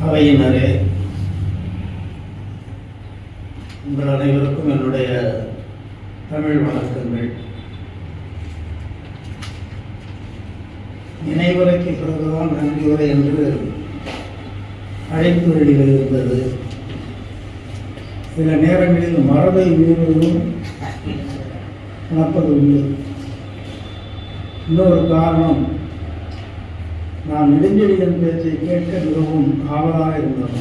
அவையினரே உங்கள் அனைவருக்கும் என்னுடைய தமிழ் வணக்கங்கள். நினைவுரைக்கு பிறகுதான் நன்றி உரை என்று அழைப்பு வெளியில் இருந்தது சில நேரங்களில் மரபை மீறுவதும் நடப்பது உண்டு இன்னொரு காரணம் நான் நெடுஞ்செழியன் பேச்சை கேட்க மிகவும் ஆவலாக இருந்தது.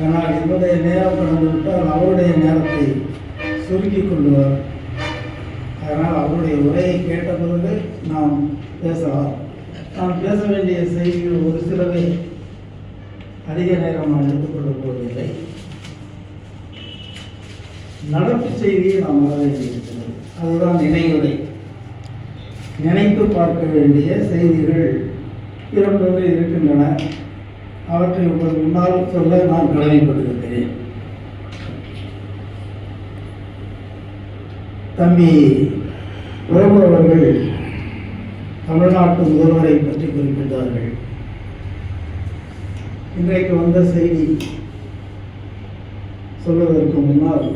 ஆனால் என்னுடைய நேரம் கடந்துவிட்டால் அவருடைய நேரத்தை சுருக்கிக் கொள்வார் அதனால் அவருடைய உரையை கேட்ட பிறகு நாம் பேசலாம். நான் பேச வேண்டிய செய்திகள் ஒரு சிலவை அதிக நேரம் நான் எடுத்துக்கொள்ளப் போவதில்லை. நடப்பு செய்தியை நாம் வர வேண்டியிருக்கிறது அதுதான் நினைவுரை. நினைத்து பார்க்க வேண்டிய செய்திகள் இரண்டொன்று இருக்கின்றன. அவற்றை உங்கள் முன்னால் சொல்ல நான் கடமைப்படுகின்றேன் தம்பி பிரபு அவர்கள் தமிழ்நாட்டு முதல்வரை பற்றி குறிப்பிட்டார்கள். இன்றைக்கு வந்த செய்தி சொல்வதற்கு முன்னால்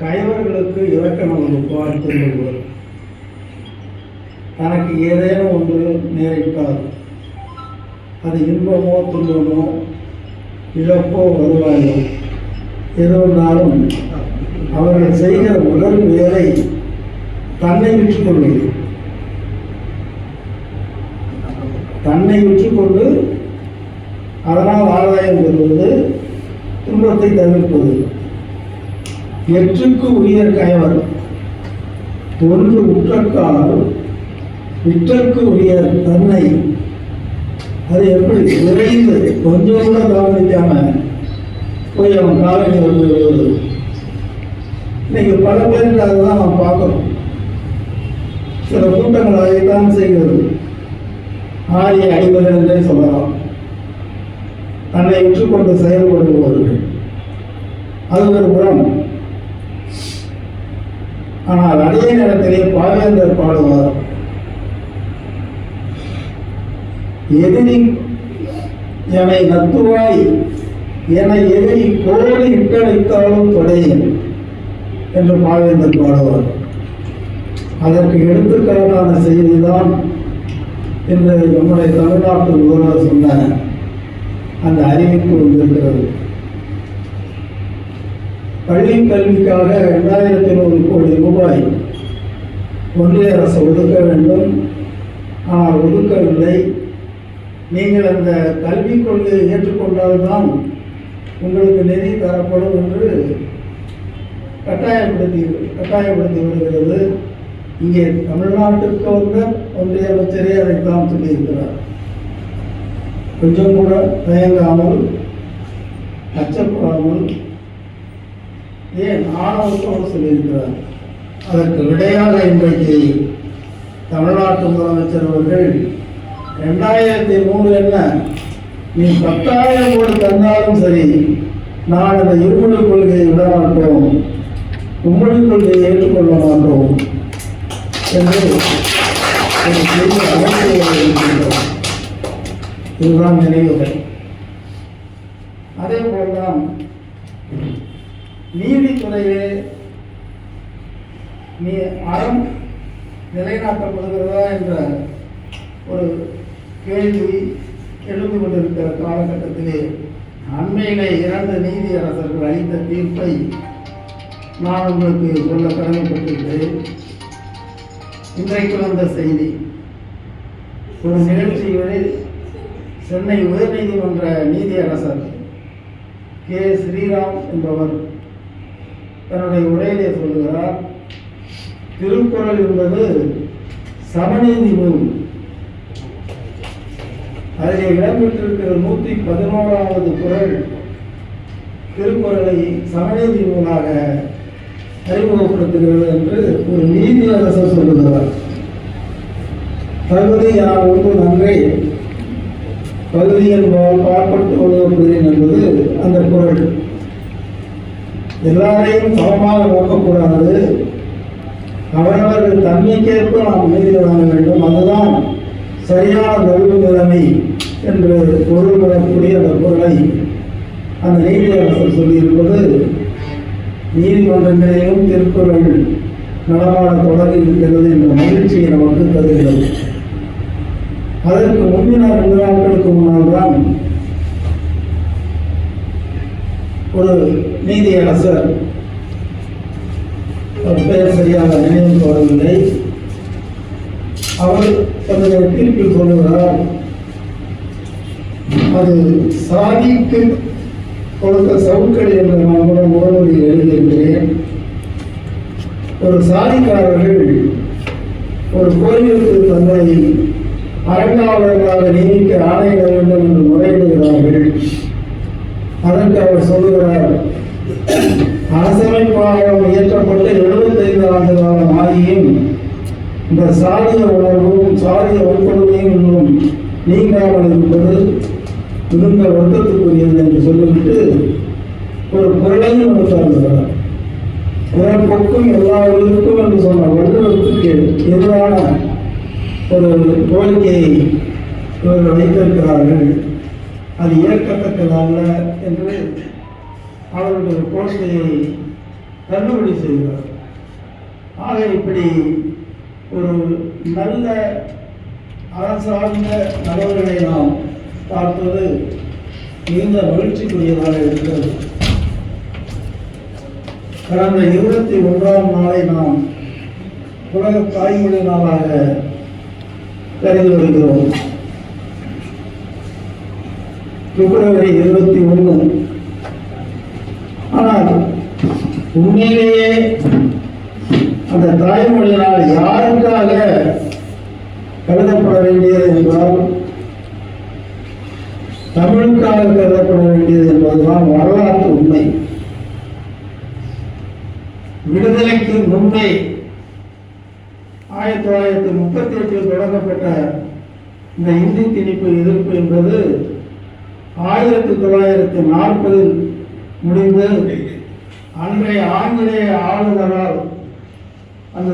கயவர்களுக்கு இலக்கணம் வகுப்பார் திருவள்ளுவர் தனக்கு ஏதேனும் ஒன்று நேரிட்டால் அது இன்பமோ துன்பமோ இழப்போ வருவாயோ? எது வந்தாலும் அவர்கள் செய்கிற முதல் வேலை தன்னை விற்றுக்கொள்வது தன்னை விற்றுக்கொண்டு அதனால் ஆதாயம் பெறுவது துன்பத்தை தவிர்ப்பது. எற்றுக்கு உயர் கயவர் ஒன்று உற்றக்கால் விற்றற்கு தன்மை தன்னை அது எப்படி? விரைந்து கொஞ்சம் கூட தாமதிக்காம போய் அவன் காலனி வந்து விழுவது இன்னைக்கு பல பேருக்கு அதுதான் நாம் பார்க்கணும். சில கூட்டங்கள் அதைத்தான் செய்கிறது. ஆரிய அடிமகள் என்றே சொல்லலாம். தன்னை விற்றுக்கொண்டு செயல்படுபவர்கள். அது ஒரு புறம் ஆனால் அதே நேரத்திலே பாவேந்தர் பாடுவார். எதிரி என்னை நத்துவாய் என எதிரி கோடி இட்டடைத்தாலும் தொடையும் என்று பாவேந்தர் பாடுவார். அதற்கு எடுத்துக்காட்டான செய்திதான் இன்று நம்முடைய தமிழ்நாட்டு முதல்வர் சொன்ன அந்த அறிவிப்பு வந்திருக்கிறது. பள்ளி கல்விக்காக இரண்டாயிரத்தி நூறு கோடி ரூபாய் ஒன்றிய அரசு ஒதுக்க வேண்டும். ஆனால் ஒதுக்கவில்லை. நீங்கள் அந்த கல்விக் கொள்கையை ஏற்றுக்கொண்டால்தான் உங்களுக்கு நிதி தரப்படும் என்று கட்டாயப்படுத்தி கட்டாயப்படுத்தி வருகிறது. இங்கே தமிழ்நாட்டுக்கு வந்த ஒன்றிய அமைச்சரே அதைத்தான் சொல்லியிருக்கிறார். கொஞ்சம் கூட தயங்காமல் அச்சப்படாமல் ஏன் ஆணவத்தோடு சொல்லியிருக்கிறார். அதற்கு விடையாக இன்றைக்கு தமிழ்நாட்டு முதலமைச்சர் அவர்கள் ரெண்டாயிரத்தி மூணு என்ன? நீ பத்தாயிரம் கோடி தந்தாலும் சரி நான் அந்த இருமொழி கொள்கையை விட மாட்டோம். உம்மொழி கொள்கையை ஏற்றுக்கொள்ள மாட்டோம். என்று ஒரு பெரிய அமைச்சர் இதுதான் நினைவுகள். அதே போல்தான் நீதித்துறையிலே நீ அறம் நிலைநாட்டப்படுகிறதா என்ற ஒரு கேள்வி எழுந்து கொண்டிருக்கிற காலகட்டத்திலே அண்மையிலே இரண்டு நீதி அரசர்கள் அளித்த தீர்ப்பை நான் உங்களுக்கு சொல்ல கடமைப்பட்டிருக்கிறேன். இன்றைக்கு வந்த செய்தி ஒரு நிகழ்ச்சிகளில் சென்னை உயர்நீதிமன்ற நீதியரசர் கே. ஸ்ரீராம் என்பவர் தன்னுடைய உரையிலே சொல்கிறார் திருக்குறள் என்பது சமநீதி நூல். அதிலே இடம்பெற்றிருக்கிற நூற்றி பதினோராவது குறள் திருக்குறளை சமநீதி நூலாக அறிமுகப்படுத்துகிறது என்று ஒரு நீதி அரசர் சொல்லுகிறார். தகுதி யார் ஒன்று நன்றே பகுதி என்பவர் பாற்பட்டு ஒழுகப்படுகிறேன் என்பது அந்த குறள் எல்லாரையும் சமமாக நோக்கக்கூடாது. அவரவர்கள் தன்மைக்கேற்ப நாம் நீதி வழங்க வேண்டும். அதுதான் சரியான தொழில் நிலைமை என்று பொருள்படக்கூடிய அந்த பொருளை அந்த நீதியரசர் சொல்லியிருப்பது நீதிமன்றங்களிலும் திருக்குறள் நடமாட தொடங்கி இருக்கிறது என்ற மகிழ்ச்சியை நமக்கு தருகிறது. அதற்கு முந்தின ரெண்டு நாட்களுக்கு முன்னால் தான் ஒரு நீதியரசர் அரசர் பெயர் சரியாக நினைவு வரவில்லை அவர் தன்னுடைய தீர்ப்பில் சொல்லுகிறார். அது சாதிக்கு கொடுத்த சவுக்கடி என்று நான் கூட முகநூலில் எழுதியிருக்கிறேன் ஒரு சாதிக்காரர்கள் ஒரு கோயிலுக்கு தந்தை அரங்காவலர்களாக நியமிக்க ஆணையிட வேண்டும் என்று முறையிடுகிறார்கள். அதற்கு அவர் சொல்லுகிறார் அரசமைப்பாளம் இயற்றப்பட்டு எழுபத்தைந்து ஆண்டு காலம் ஆகியும் இந்த சாதிய உணர்வும் சாதிய வன்கொடுமையும் இன்னும் நீங்காமல் இருப்பது மிகுந்த வருத்தத்துக்குரியது என்று சொல்லிவிட்டு ஒரு குரலையும் எடுத்தார்கள் பிறப்புக்கும் எல்லா உயிருக்கும் என்று சொன்ன வள்ளுவத்துக்கு எதிரான ஒரு கோரிக்கையை இவர்கள் வைத்திருக்கிறார்கள். அது ஏற்கத்தக்கதல்ல என்று அவர்களுடைய கோரிக்கையை தள்ளுபடி செய்கிறார். ஆக இப்படி ஒரு நல்ல அரசார்ந்த தலைவர்களை நாம் பார்ப்பது மிகுந்த மகிழ்ச்சிக்குரியதாக இருக்கிறது. கடந்த இருபத்தி ஒன்றாம் நாளை நாம் உலக தாய்மொழி நாளாக கருதி வருகிறோம். பிப்ரவரி இருபத்தி ஒன்று. ஆனால் உண்மையிலேயே அந்த தாய்மொழியினால் யாருக்காக கருதப்பட வேண்டியது என்றால் தமிழுக்காக கருதப்பட வேண்டியது என்பதுதான் வரலாற்று உண்மை. விடுதலைக்கு முன்பே ஆயிரத்தி தொள்ளாயிரத்தி முப்பத்தி எட்டில் தொடங்கப்பட்ட இந்த இந்தி திணிப்பு எதிர்ப்பு என்பது ஆயிரத்தி தொள்ளாயிரத்தி நாற்பதில் முடிந்து அன்றைய ஆங்கிலேய ஆளுநரால் அந்த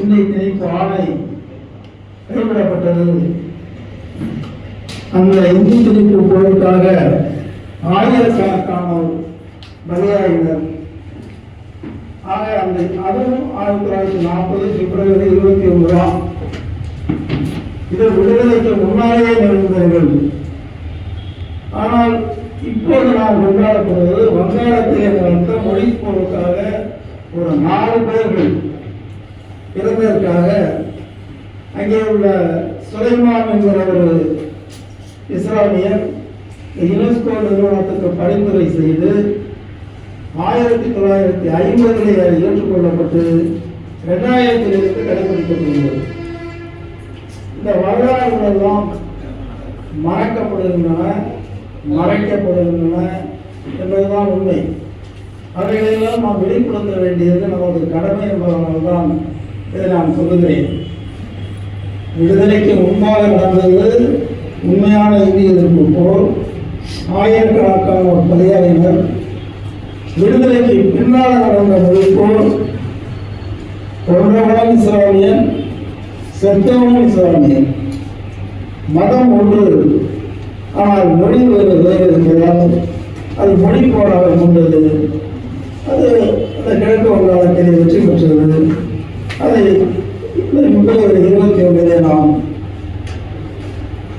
இந்தி திணைப்பு ஆணை கைவிடப்பட்டது அந்த இந்தி திணிப்பு போருக்காக ஆயிரக்கணக்கானோர் பலியாயினர். ஆக அந்த அதுவும் ஆயிரத்தி தொள்ளாயிரத்தி நாற்பது பிப்ரவரி இருபத்தி ஒன்பதாம். இது விடுதலைக்கு முன்னாலேயே நிகழ்ந்தவர்கள் ஆனால் இப்போது நாம் கொண்டாடப்படுவது வங்காளத்தில் நடந்த மொழி போருக்காக ஒரு நாலு பேர்கள். இறந்ததற்காக அங்கே உள்ள சுலைமான் என்கிற ஒரு இஸ்லாமியர் யுனெஸ்கோ நிறுவனத்துக்கு பரிந்துரை செய்து ஆயிரத்தி தொள்ளாயிரத்தி ஐம்பதிலே அது ஏற்றுக்கொள்ளப்பட்டு ரெண்டாயிரத்திலிருந்து கடைபிடிக்கப்படுகிறது இந்த வரலாறுகளெல்லாம் மறக்கப்படுகின்றன மறைக்கப்படுகின்றன என்பதுதான் உண்மை. அவைகளெல்லாம் நாம் வெளிப்படுத்த வேண்டியது நமது கடமை என்பதனால்தான் இதை நான் சொல்லுகிறேன். விடுதலைக்கு முன்பாக நடந்தது உண்மையான இந்திய எதிர்ப்பு. போல் ஆயிரக்கணக்கான ஒரு விடுதலைக்கு பின்னால் நடந்த மொழிப்போர் கொன்றவன் இஸ்லாமியன் செத்தவன் இஸ்லாமியன். மதம் ஒன்று ஆனால் மொழி வேறு வேறு என்பதால் அது மொழி போராக கொண்டது. அது அந்த கிழக்கு வங்காளத்திலே வெற்றி பெற்றது. அதை இந்த இருபத்தி ஒன்பது நாம்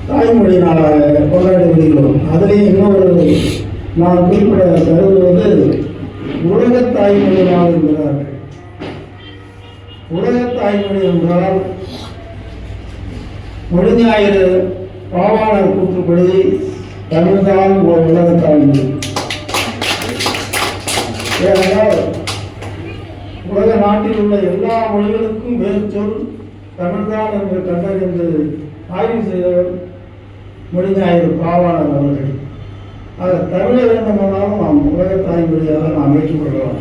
தாய்மொழி நாளாக கொண்டாடி வருகிறோம் அதிலே இன்னொரு நான் குறிப்பிட கருதுவது உலக தாய்மொழி நாள் என்கிறார்கள் உலக தாய்மொழி என்றால் மொழி ஞாயிறு பாவாணர் கூற்றுப்படி தமிழ்தான் ஒரு உலக தாய்மொழி. ஏனென்றால் உள்ள எல்லா மொழிகளுக்கும் வேறு சொல் தமிழ்தான் என்று கண்டறிந்து ஆய்வு செய்தவர் மொழி பாவாளர் அவர்கள். ஆக தமிழை வேண்டுமானாலும் நாம் உலக தாய்மொழியாக நாம் ஏற்றுக்கொள்ளலாம்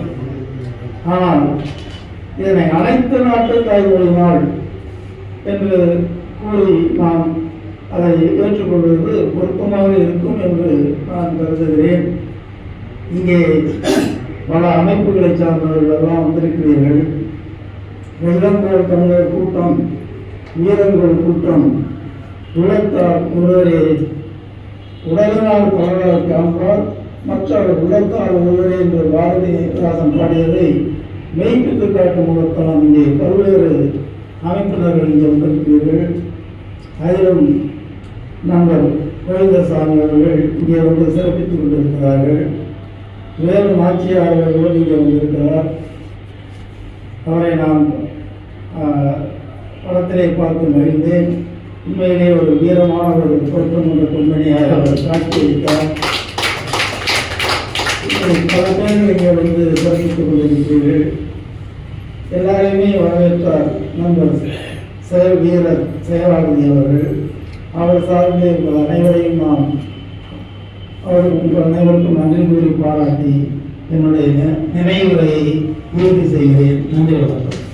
ஆனால் இதனை அனைத்து நாட்டு தாய்மொழி நாள் என்று கூறி நாம் அதை ஏற்றுக்கொள்வது பொருத்தமாக இருக்கும் என்று நான் கருதுகிறேன். இங்கே பல அமைப்புகளை சார்ந்தவர்கள் எல்லாம் வந்திருக்கிறீர்கள். வெள்ளங்கள் தமிழர் கூட்டம் வீரங்கள் கூட்டம். உள்ளத்தால் ஒருவரே. உடலினால் பலரால் காண்பார் மற்றவர் உள்ளத்தால் ஒருவரே என்று பாரதிதாசன் பாடியதை மெய்ப்பித்து காட்டும் முகத்தால் இங்கே பல்வேறு அமைப்பினர்கள் இங்கே வந்திருக்கிறீர்கள். அதிலும் நண்பர் கோவிந்தசாமி அவர்கள் இங்கே வந்து சிறப்பித்துக் கொண்டிருக்கிறார்கள். மேலும் ஆட்சியாளர்களும் இங்கே வந்திருக்கிறார். அவரை நான் படத்திலே பார்த்து மகிழ்ந்தேன். உண்மையிலே ஒரு வீரமான ஒரு பொருத்தம் கொண்ட பெண்மணியாக அவர் காட்சியளித்தார். பல பேர்கள் இங்கே வந்து சந்தித்துக் கொண்டிருக்கிறீர்கள். எல்லாரையுமே வரவேற்றார் நண்பர் செயல் வீரர் செயலாளதி அவர்கள். அவர் சார்ந்தே உங்கள் அனைவரையும் நான் அவர் உங்கள் அனைவருக்கும் நன்றி கூறி பாராட்டி என்னுடைய நி- நினைவுரையை உறுதி செய்கிறேன். நன்றி வணக்கம்.